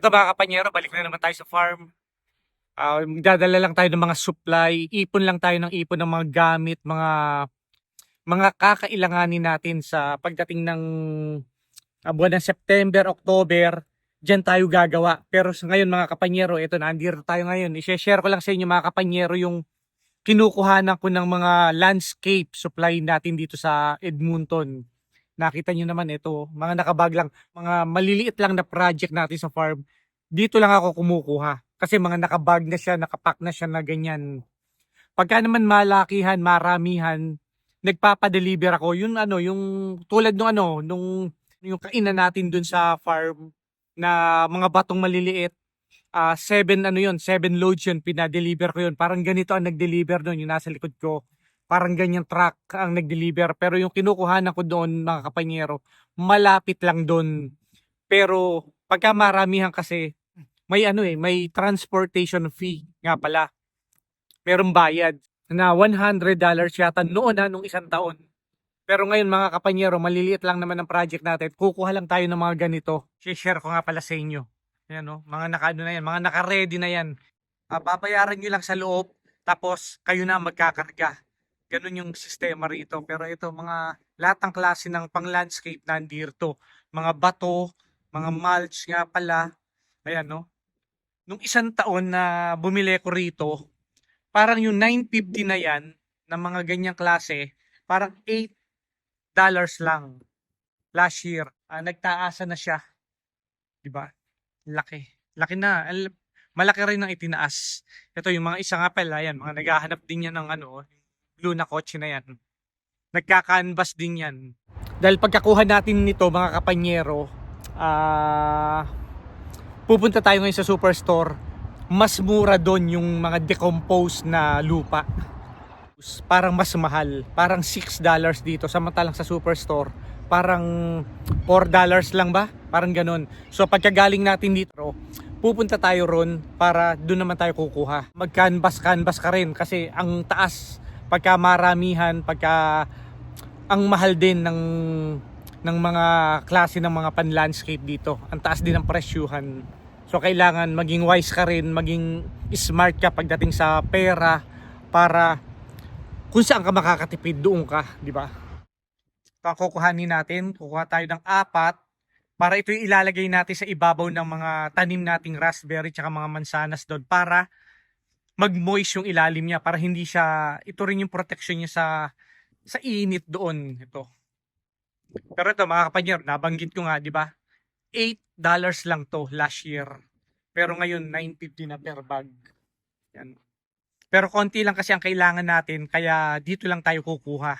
Ito mga kapanyero, balik na naman tayo sa farm. Ah, magdadala lang tayo ng mga supply, ipon lang tayo ng ipon ng mga gamit, mga mga kakailanganin natin sa pagdating ng ah, buwan ng September, October, diyan tayo gagawa. Pero sa ngayon mga kapanyero, ito na, andito tayo ngayon. I-share ko lang sa inyo mga kapanyero yung kinukuhanan ko ng mga landscape supply natin dito sa Edmonton. Nakita nyo naman ito, mga nakabag lang, mga maliliit lang na project natin sa farm. Dito lang ako kumukuha. Kasi mga nakabag na siya, nakapack na siya na ganyan. Pagka naman malakihan, maramihan, nagpapadeliver ako. Yun ano, yung tulad nung ano, nung yung kainan natin dun sa farm na mga batong maliliit. ah seven ano yun, seven loads yun, pinadeliver ko yun. Parang ganito ang nag-deliver doon, yung nasa likod ko. Parang ganyan truck ang nag-deliver. Pero yung kinukuhanan ko doon, mga kapanyero, malapit lang doon. Pero pagka maramihan kasi, may ano eh, may transportation fee nga pala. Merong bayad na $100 yata noon na nung isang taon. Pero ngayon mga kapanyero, maliliit lang naman ang project natin. Kukuha lang tayo ng mga ganito. share ko nga pala sa inyo. Ayan no, mga naka-ano na yan, mga naka-ready na yan. Ah, babayaran nyo lang sa loob, tapos kayo na magkakarga. Ganun yung sistema rito. Pero ito, mga lahat ng klase ng pang-landscape nandito. Mga bato, mga mulch nga pala. Ayan no. Nung isang taon na bumili ko rito, parang yung 950 na yan, na mga ganyang klase, parang 8 dollars lang last year. Ah, nagtaasa na siya. 'Di ba? Laki. Laki na. Al- Malaki rin ang itinaas. Ito yung mga isa nga pala yan, mga naghahanap din yan ng ano, blue na kotse na yan. Nagka-canvas din yan. Dahil pagkakuha natin nito mga kapanyero, ah pupunta tayo ngayon sa superstore. Mas mura doon yung mga decomposed na lupa parang mas mahal. Parang 6 dollars dito. Samantalang sa superstore, parang 4 dollars lang ba? Parang ganun. So pagkagaling natin dito, pupunta tayo ron para doon naman tayo kukuha. Mag-canvas-canvas ka rin kasi ang taas pagka maramihan, pagka ang mahal din ng ng mga klase ng mga pan-landscape dito. Ang taas din ng presyuhan. So kailangan maging wise ka rin, maging smart ka pagdating sa pera para kung saan ka makakatipid doon ka, di ba? Ito kukuhanin natin, kukuha tayo ng apat para ito ilalagay natin sa ibabaw ng mga tanim nating raspberry tsaka mga mansanas doon para mag-moist yung ilalim niya para hindi siya, ito rin yung protection niya sa sa init doon ito. Pero ito mga kapanyero, nabanggit ko nga, di ba? 8 dollars lang to last year. Pero ngayon 9.50 na per bag. Yan. Pero konti lang kasi ang kailangan natin kaya dito lang tayo kukuha.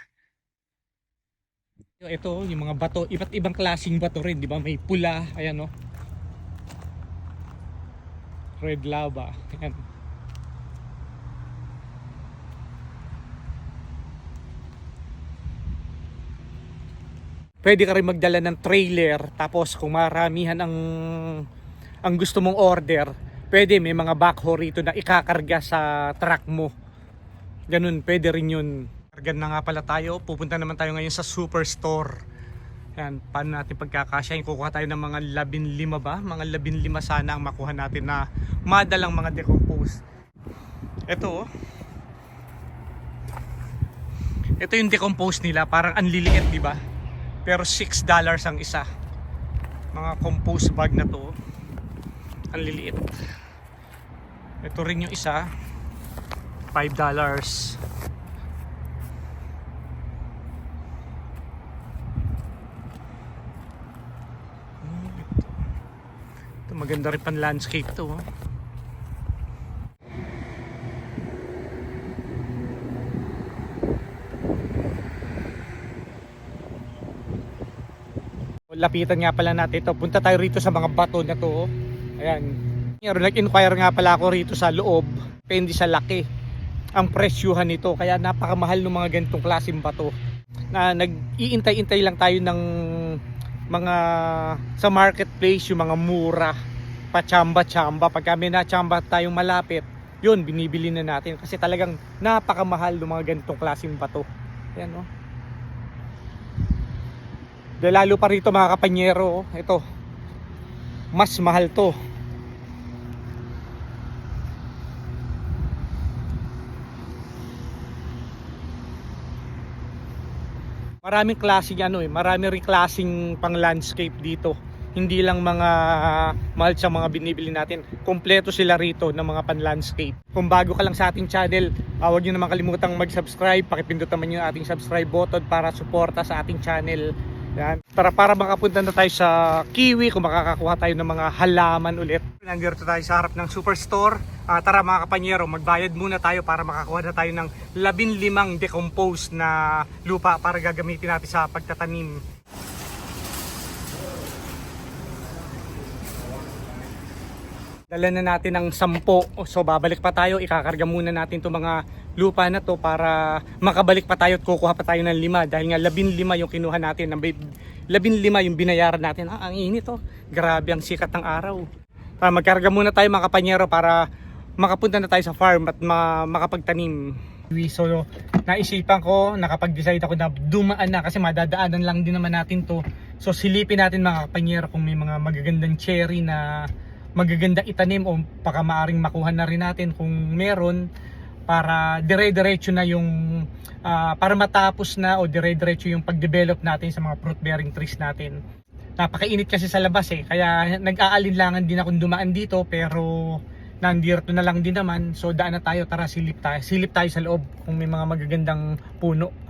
Ito, yung mga bato, iba't ibang klaseng bato rin, di ba? May pula, ayan no. Red lava, ayan. Pwede ka rin magdala ng trailer tapos kung maramihan ang ang gusto mong order, pwede may mga backhoe rito na ikakarga sa truck mo. Ganun, pwede rin yun. Kargan na nga pala tayo. Pupunta naman tayo ngayon sa superstore. Yan, paano natin pagkakasya? Kukuha tayo ng mga labin lima ba? Mga labin lima sana ang makuha natin na madalang mga decompose. Ito oh. Ito yung decompose nila. Parang ang liliit, di ba? Pero 6 dollars ang isa. Mga compost bag na to. Ang liliit. Ito rin yung isa. 5 dollars. Hmm. Ito maganda rin pan landscape to. oh. Lapitan nga pala natin ito. Punta tayo rito sa mga bato na to. oh. Ayan. Nag-inquire nga pala ako rito sa loob. Depende sa laki. Ang presyuhan nito. Kaya napakamahal ng mga ganitong klaseng bato. Na nag-iintay-intay lang tayo ng mga sa marketplace yung mga mura pachamba-chamba pag kami na chamba tayong malapit yun binibili na natin kasi talagang napakamahal ng mga ganitong klaseng bato yan no dahil lalo pa rito mga kapanyero, ito. Mas mahal to. Maraming klaseng ano eh, marami ring pang landscape dito. Hindi lang mga mahal sa mga binibili natin. Kompleto sila rito ng mga pan-landscape. Kung bago ka lang sa ating channel, ah, huwag nyo naman kalimutang mag-subscribe. Pakipindot naman yung ating subscribe button para suporta sa ating channel yan. Para para makapunta na tayo sa Kiwi kung makakakuha tayo ng mga halaman ulit. Nandito tayo sa harap ng superstore. Ah, tara mga kapanyero, magbayad muna tayo para makakuha na tayo ng 15 decomposed na lupa para gagamitin natin sa pagtatanim. Dala na natin ng 10. So babalik pa tayo, ikakarga muna natin 'tong mga lupa na to para makabalik pa tayo at kukuha pa tayo ng lima dahil nga 15 yung kinuha natin. Ang 15 yung binayaran natin. Ah, ang init oh. Grabe ang sikat ng araw. Para magkarga muna tayo mga kapanyero para makapunta na tayo sa farm at ma- makapagtanim. So, naisipan ko, nakapag-decide ako na dumaan na kasi madadaanan lang din naman natin to. So, silipin natin mga kapanyero kung may mga magagandang cherry na magaganda itanim o baka maaring makuha na rin natin kung meron para dire-diretso na yung ah, para matapos na o dire-diretso yung pag-develop natin sa mga fruit bearing trees natin. Napakainit kasi sa labas eh kaya nag-aalinlangan din akong dumaan dito pero nandito na lang din naman. So daan na tayo. Tara silip tayo. Silip tayo sa loob kung may mga magagandang puno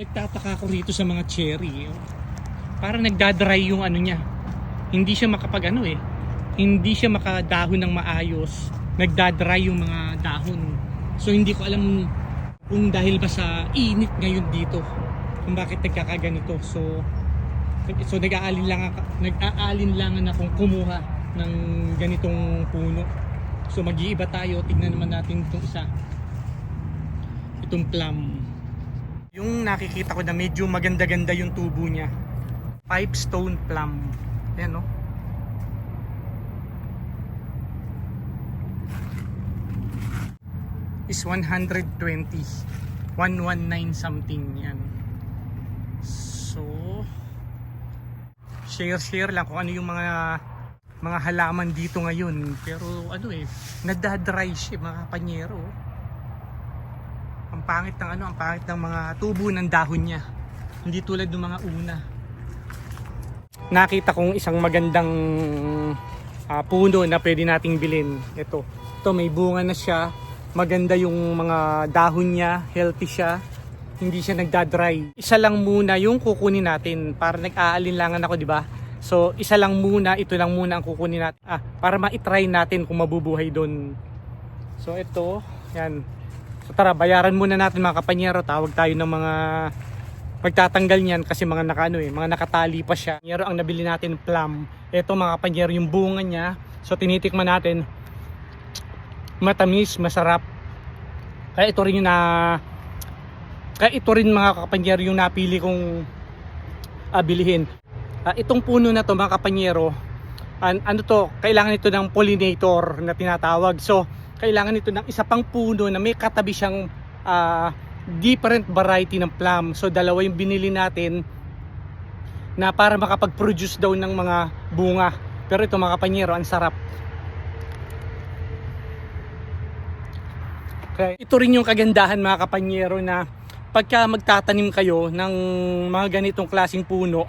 Nagtataka ako rito sa mga cherry. oh. Parang nagdadry yung ano niya. Hindi siya makapag ano eh. Hindi siya makadahon ng maayos. Nagdadry yung mga dahon. So hindi ko alam kung dahil ba sa init ngayon dito. Kung bakit nagkakaganito. So so nag-aalinlangan nag-aalinlangan akong kumuha ng ganitong puno. So mag-iiba tayo. Tignan naman natin itong isa. Itong plum. Yung nakikita ko na medyo maganda-ganda yung tubo niya. Five stone plum. Ayan no. Is 120. 119 something yan. So, share-share lang kung ano yung mga mga halaman dito ngayon. Pero ano eh, nadadry siya mga panyero. Ang pangit ng ano, ang pangit ng mga tubo ng dahon niya. Hindi tulad ng mga una. Nakita kong isang magandang ah, puno na pwede nating bilhin. Ito. Ito may bunga na siya. Maganda yung mga dahon niya, healthy siya. Hindi siya nagda-dry. Isa lang muna yung kukunin natin para nag-aalinlangan ako, di ba? So, isa lang muna, ito lang muna ang kukunin natin. Ah, para ma-try natin kung mabubuhay doon. So, ito, yan. So tara, bayaran muna natin mga kapanyero. Tawag tayo ng mga magtatanggal niyan kasi mga naka, ano, eh, mga nakatali pa siya. Pero ang nabili natin plum. Ito mga kapanyero yung bunga niya. So tinitikman natin. Matamis, masarap. Kaya ito rin yung na kaya ito rin mga kapanyero yung napili kong ah, bilihin. Ah, itong puno na to mga kapanyero, an- ano to, kailangan ito ng pollinator na tinatawag. So, kailangan ito ng isa pang puno na may katabi siyang ah, different variety ng plum. So dalawa yung binili natin na para makapag-produce daw ng mga bunga. Pero ito mga kapanyero, ang sarap. Okay. Ito rin yung kagandahan mga kapanyero na pagka magtatanim kayo ng mga ganitong klasing puno,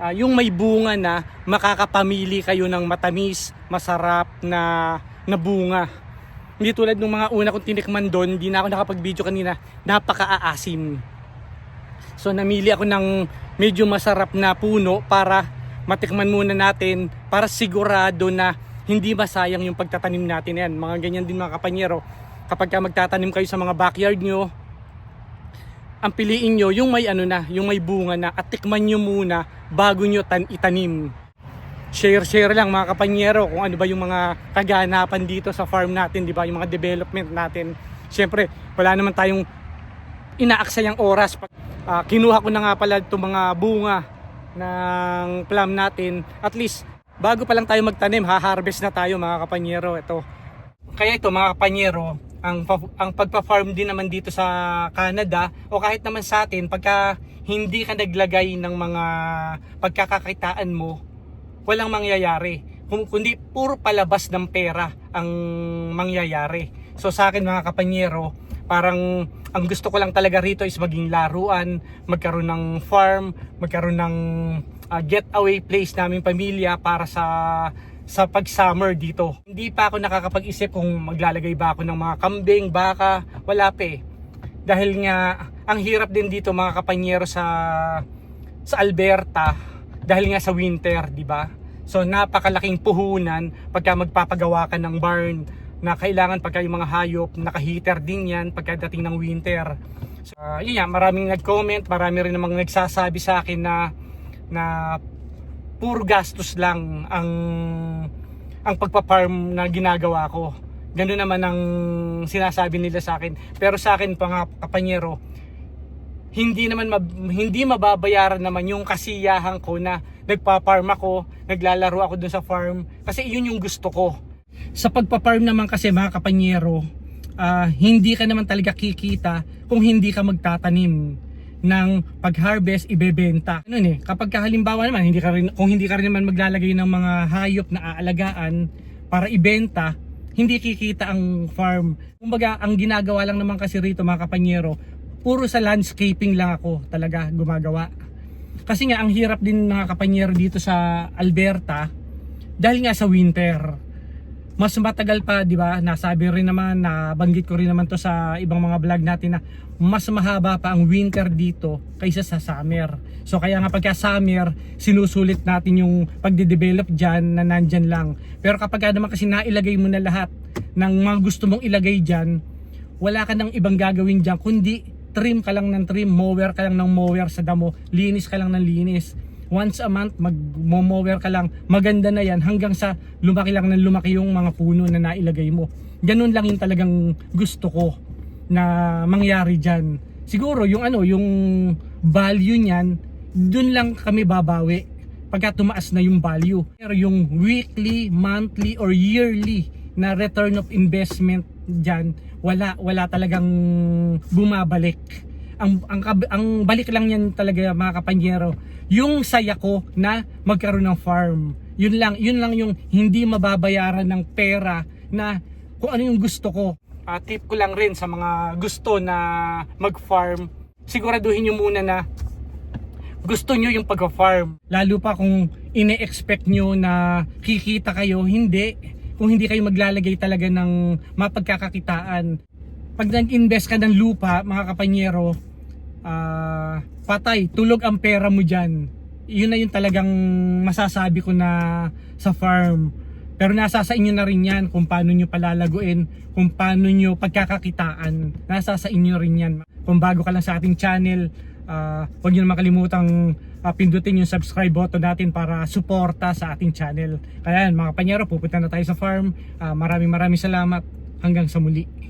ah, yung may bunga na makakapamili kayo ng matamis, masarap na, na bunga. Hindi tulad ng mga una kong tinikman doon, hindi na ako nakapag-video kanina, napaka-aasim. So namili ako ng medyo masarap na puno para matikman muna natin para sigurado na hindi masayang yung pagtatanim natin yan. Mga ganyan din mga kapanyero. Kapag ka magtatanim kayo sa mga backyard nyo, ang piliin nyo yung may ano na, yung may bunga na at tikman nyo muna bago nyo tan itanim. Share-share lang mga kapanyero kung ano ba yung mga kaganapan dito sa farm natin, di ba? Yung mga development natin. Siyempre, wala naman tayong inaaksayang oras. Ah, kinuha ko na nga pala itong mga bunga ng plum natin. At least, bago pa lang tayo magtanim, ha-harvest na tayo mga kapanyero. Ito. Kaya ito mga kapanyero, ang, ang pagpa-farm din naman dito sa Canada o kahit naman sa atin, pagka hindi ka naglagay ng mga pagkakakitaan mo, walang mangyayari. Kundi puro palabas ng pera ang mangyayari. So sa akin mga kapanyero, parang ang gusto ko lang talaga rito is maging laruan, magkaroon ng farm, magkaroon ng uh, getaway place naming pamilya para sa sa pag-summer dito. Hindi pa ako nakakapag-isip kung maglalagay ba ako ng mga kambing, baka, wala pa eh. Dahil nga, ang hirap din dito mga kapanyero sa sa Alberta dahil nga sa winter, di ba? So napakalaking puhunan pagka magpapagawa ka ng barn na kailangan pagka yung mga hayop, naka-heater din yan pagkadating ng winter. So, uh, yun nga, maraming nag-comment, marami rin namang nagsasabi sa akin na na puro gastos lang ang ang pagpa-farm na ginagawa ko. Ganun naman ang sinasabi nila sa akin. Pero sa akin pa nga kapanyero, hindi naman mab- hindi mababayaran naman yung kasiyahan ko na nagpa-farm ako, naglalaro ako dun sa farm kasi yun yung gusto ko. Sa pagpa-farm naman kasi mga kapanyero, ah, hindi ka naman talaga kikita kung hindi ka magtatanim ng pag-harvest ibebenta. Ano eh, kapag ka halimbawa naman hindi ka rin kung hindi ka rin naman maglalagay ng mga hayop na aalagaan para ibenta, hindi kikita ang farm. Kumbaga, ang ginagawa lang naman kasi rito mga kapanyero, puro sa landscaping lang ako talaga gumagawa. Kasi nga ang hirap din mga kapanyero dito sa Alberta dahil nga sa winter. Mas matagal pa, 'di ba? Nasabi rin naman na banggit ko rin naman 'to sa ibang mga vlog natin na mas mahaba pa ang winter dito kaysa sa summer. So kaya nga pagka summer, sinusulit natin yung pagde-develop diyan na nandyan lang. Pero kapag ka naman kasi nailagay mo na lahat ng mga gusto mong ilagay diyan, wala ka nang ibang gagawin diyan kundi trim ka lang ng trim, mower ka lang ng mower sa damo, linis ka lang ng linis. Once a month, mag-mower ka lang, maganda na yan hanggang sa lumaki lang ng lumaki yung mga puno na nailagay mo. Ganun lang yung talagang gusto ko na mangyari dyan. Siguro yung ano, yung value niyan, dun lang kami babawi pagka tumaas na yung value. Pero yung weekly, monthly, or yearly na return of investment dyan, wala, wala talagang bumabalik. Ang, ang, ang balik lang yan talaga mga kapanyero, yung saya ko na magkaroon ng farm. Yun lang, yun lang yung hindi mababayaran ng pera na kung ano yung gusto ko. Ah, tip ko lang rin sa mga gusto na mag-farm, siguraduhin nyo muna na gusto nyo yung pag-farm. Lalo pa kung ine-expect nyo na kikita kayo, hindi. Kung hindi kayo maglalagay talaga ng mapagkakakitaan. Pag nag-invest ka ng lupa, mga kapanyero, ah, patay, tulog ang pera mo dyan. Yun na yung talagang masasabi ko na sa farm. Pero nasa sa inyo na rin yan kung paano nyo palalaguin, kung paano nyo pagkakakitaan. Nasa sa inyo rin yan. Kung bago ka lang sa ating channel, ah, huwag nyo na makalimutang ah, pindutin yung subscribe button natin para suporta sa ating channel. Kaya yan, mga panyero, pupunta na tayo sa farm. Ah, maraming maraming salamat. Hanggang sa muli.